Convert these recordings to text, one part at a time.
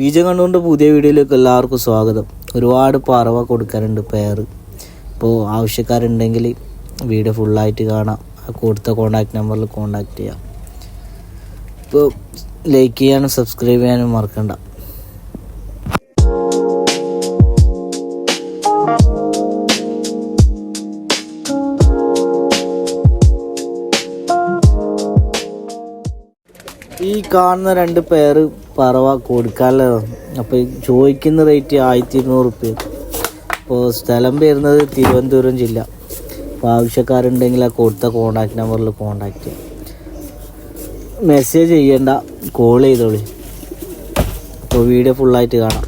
പീജ കണ്ടുകൊണ്ട് പുതിയ വീഡിയോയിലേക്ക് എല്ലാവർക്കും സ്വാഗതം. ഒരുപാട് പറവ കൊടുക്കാനുണ്ട് പേർ ഇപ്പോൾ ആവശ്യക്കാരുണ്ടെങ്കിൽ വീഡിയോ ഫുള്ളായിട്ട് കാണാം. കൊടുത്ത കോണ്ടാക്ട് നമ്പറിൽ കോണ്ടാക്ട് ചെയ്യാം. ഇപ്പോൾ ലൈക്ക് ചെയ്യാനും സബ്സ്ക്രൈബ് ചെയ്യാനും മറക്കണ്ട. ഈ കാണുന്ന രണ്ട് പേര് പറവ കൊടുക്കാനുള്ളതാണ് അപ്പോൾ ചോദിക്കുന്ന റേറ്റ് ആയിരത്തി ഇരുന്നൂറ് റുപ്യ അപ്പോൾ സ്ഥലം വരുന്നത് തിരുവനന്തപുരം ജില്ല. അപ്പോൾ ആവശ്യക്കാരുണ്ടെങ്കിൽ ആ കൊടുത്ത കോണ്ടാക്ട് നമ്പറിൽ കോണ്ടാക്ട് ചെയ്യാം. മെസ്സേജ് ചെയ്യണ്ട കോൾ ചെയ്തോളി. അപ്പോൾ വീഡിയോ ഫുള്ളായിട്ട് കാണാം.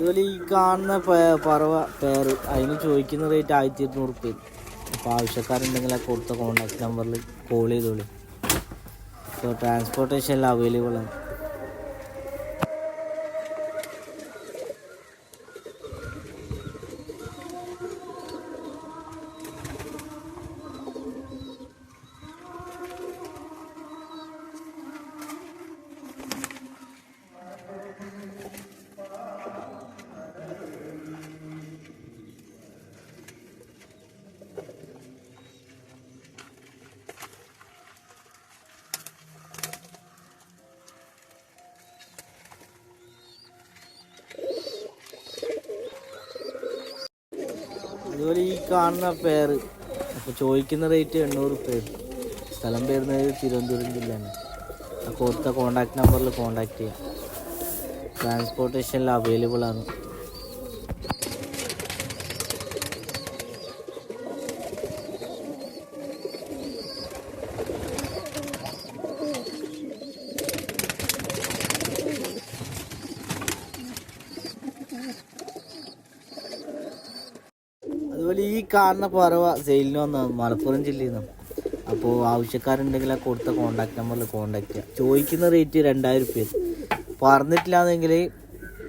അതുപോലെ ഈ കാണുന്ന പറവ പേര് അതിന് ചോദിക്കുന്ന റേറ്റ് ആയിരത്തി ഇരുന്നൂറ് റുപ്യ അപ്പോൾ ആവശ്യക്കാരുണ്ടെങ്കിൽ ആ കൊടുത്ത കോൺടാക്ട് നമ്പറിൽ കോൾ ചെയ്തോളൂ. ഇപ്പോൾ ട്രാൻസ്പോർട്ടേഷൻ എല്ലാം അവൈലബിൾ ആണ്. അതുപോലെ ഈ കാണുന്ന പേര്. അപ്പോൾ ചോദിക്കുന്ന റേറ്റ് എണ്ണൂറ് റുപ്യ സ്ഥലം പേരുന്നത് തിരുവനന്തപുരം ജില്ലയാണ്. ആ കൊടുത്ത കോൺടാക്ട് നമ്പറിൽ കോൺടാക്ട് ചെയ്യാം. ട്രാൻസ്പോർട്ടേഷനിൽ അവൈലബിൾ ആണ്. അതുപോലെ ഈ കാണുന്ന പറവ സെയിലിന് വന്ന മലപ്പുറം ജില്ലയിൽ നിന്നും. അപ്പോൾ ആവശ്യക്കാരുണ്ടെങ്കിൽ ആ കൊടുത്ത കോണ്ടാക്ട് നമ്പറിൽ കോണ്ടാക്ട് ചെയ്യാം. ചോദിക്കുന്ന റേറ്റ് രണ്ടായിരം റുപ്യ പറഞ്ഞിട്ടില്ലാന്നെങ്കിൽ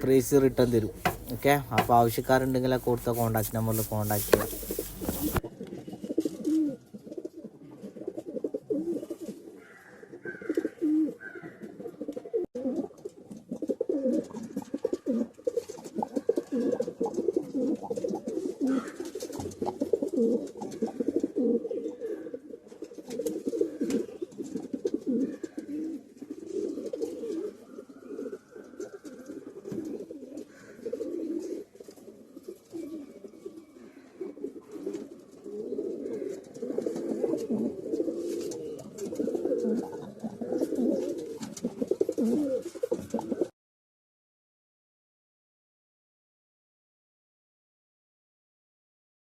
പ്രൈസ് റിട്ടേൺ തരും. ഓക്കെ അപ്പോൾ ആവശ്യക്കാരുണ്ടെങ്കിൽ ആ കൊടുത്ത കോണ്ടാക്ട് നമ്പറിൽ കോണ്ടാക്ട് ചെയ്യാം.